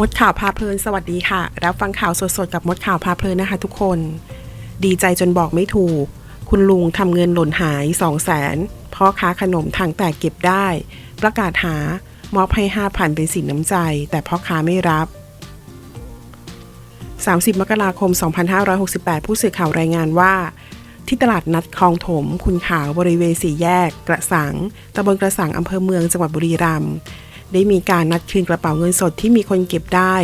มดข่าวพาเพลินสวัสดีค่ะ รับฟังข่าวสดๆกับมดข่าวพาเพลินนะคะทุกคน ดีใจจนบอกไม่ถูก คุณลุงทำเงินหล่นหาย2 0 0แสนพ่อค้าขนมทางแตกเก็บได้ ประกาศหามอบให้5,000เป็นสินน้ำใจ แต่พ่อค้าไม่รับ 30 มกราคม 2568 ผู้สื่อข่าวรายงานว่า ที่ตลาดนัดคลองถม คุณขาวบริเวณสี่แยก กระสังตำบลกระสังอำเภอเมืองจังหวัดบุรีรัมย์ ได้มีการนัดคืนกระเป๋าเงินสดที่มีคนเก็บได้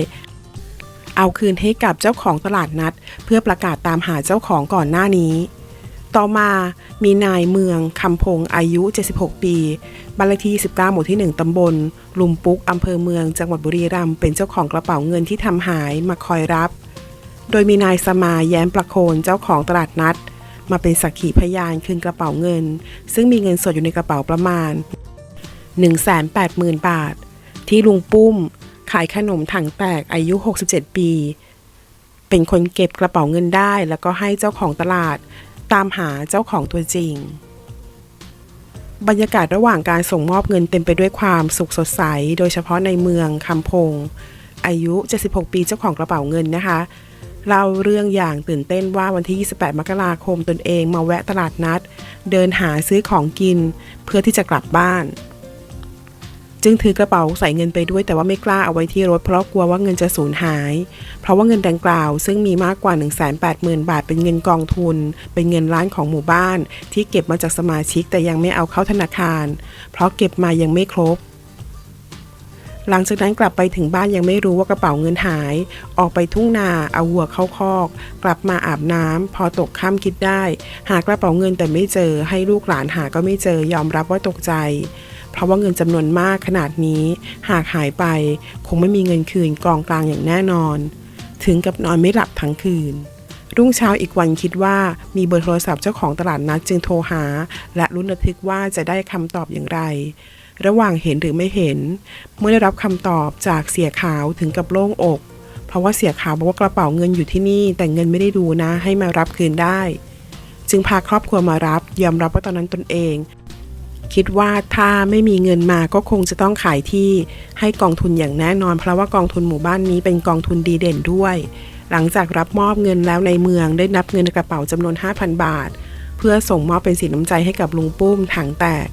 เอาคืนให้กับเจ้าของตลาดนัด เพื่อประกาศตามหาเจ้าของก่อนหน้านี้ ต่อมามีนายเมืองคำพงอายุ 76 ปีบ้านเลขที่19หมู่ที่ 1ตำบล ลุมปุกอำเภอเมือง จังหวัดบุรีรัมย์เป็นเจ้าของกระเป๋าเงินที่ทำหายมาคอยรับ โดยมีนายสมาแย้มประโคนเจ้าของตลาดนัดมาเป็นสักขีพยานคืนกระเป๋าเงิน ซึ่งมีเงินสดอยู่ในกระเป๋าประมาณ 180,000 บาท ที่ลุงปุ้ม ขายขนมถังแตกอายุ 67 ปี เป็นคนเก็บกระเป๋าเงินได้ แล้วก็ให้เจ้าของตลาด ตามหาเจ้าของตัวจริง บรรยากาศระหว่างการส่งมอบเงินเต็มไปด้วยความสุขสดใส โดยเฉพาะในเมืองคำพง อายุ 76 ปีเจ้าของกระเป๋าเงินนะคะเล่าเรื่องอย่างตื่นเต้นว่าวันที่ 28 มกราคมตนเองมาแวะตลาดนัด เดินหาซื้อของกินเพื่อที่จะกลับบ้าน จึงถือกระเป๋าใส่เงินไปด้วยแต่ว่าไม่กล้าเอาไว้ที่รถเพราะกลัวว่าเงินจะสูญหาย เพราะว่าเงินดังกล่าว ซึ่งมีมากกว่า 180,000 บาทเป็นเงินกองทุน เป็นเงินร้านของหมู่บ้าน ที่เก็บมาจากสมาชิกแต่ยังไม่เอาเข้าธนาคาร เพราะเก็บมายังไม่ครบ หลังจากนั้นกลับไปถึงบ้านยังไม่รู้ว่ากระเป๋าเงินหาย ออกไปทุ่งนาเอาวัวเข้าคอก กลับมาอาบน้ำพอตกค่ำคิดได้ หากระเป๋าเงินแต่ไม่เจอให้ลูกหลานหาก็ไม่เจอยอมรับว่าตกใจ เพราะว่าเงินจำนวนมากขนาดนี้ หากหายไปคงไม่มีเงินคืนกองกลางอย่างแน่นอน ถึงกับนอนไม่หลับทั้งคืน รุ่งเช้าอีกวันคิดว่ามีเบอร์โทรศัพท์เจ้าของตลาดนัดจึงโทรหา และรุ้นระทึกว่าจะได้คำตอบอย่างไรระหว่างเห็นหรือไม่เห็น เมื่อได้รับคำตอบจากเสียขาวถึงกับโล่งอก เพราะว่าเสียขาวบอกว่ากระเป๋าเงินอยู่ที่นี่ แต่เงินไม่ได้ดูนะ ให้มารับคืนได้ จึงพาครอบครัวมารับยอมรับว่าตอนนั้นตนเอง คิดว่าถ้าไม่มีเงินมาก็คงจะต้องขายที่ให้กองทุนอย่างแน่นอน เพราะว่ากองทุนหมู่บ้านนี้เป็นกองทุนดีเด่นด้วย หลังจากรับมอบเงินแล้วในเมืองได้นับเงินในกระเป๋าจำนวน 5,000 บาท เพื่อส่งมอบเป็นสินน้ำใจให้กับลุงปุ้มถังแตก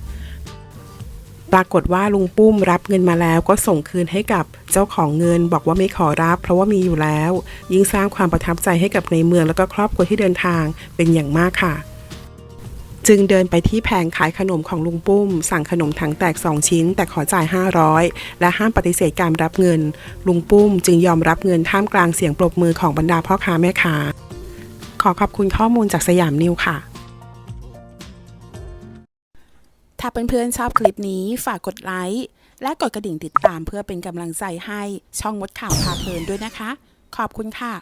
ปรากฏว่าลุงปุ้มรับเงินมาแล้วก็ส่งคืนให้กับเจ้าของเงินบอกว่าไม่ขอรับ เพราะว่ามีอยู่แล้ว ยิ่งสร้างความประทับใจให้กับในเมือง แล้วก็ครอบครัวที่เดินทางเป็นอย่างมากค่ะ จึงเดินไปที่แผงขายขนมของลุงปุ้ม สั่งขนมถังแตก 2 ชิ้น แต่ขอจ่าย 500 และห้ามปฏิเสธการรับเงิน ลุงปุ้มจึงยอมรับเงินท่ามกลางเสียงปรบมือของบรรดาพ่อค้าแม่ค้า ขอขอบคุณข้อมูลจากสยามนิวค่ะ ถ้าเพื่อนๆชอบคลิปนี้ฝากกดไลค์และกดกระดิ่งติดตามเพื่อเป็นกำลังใจให้ช่องมดข่าวพาเพลินด้วยนะคะ ขอบคุณค่ะ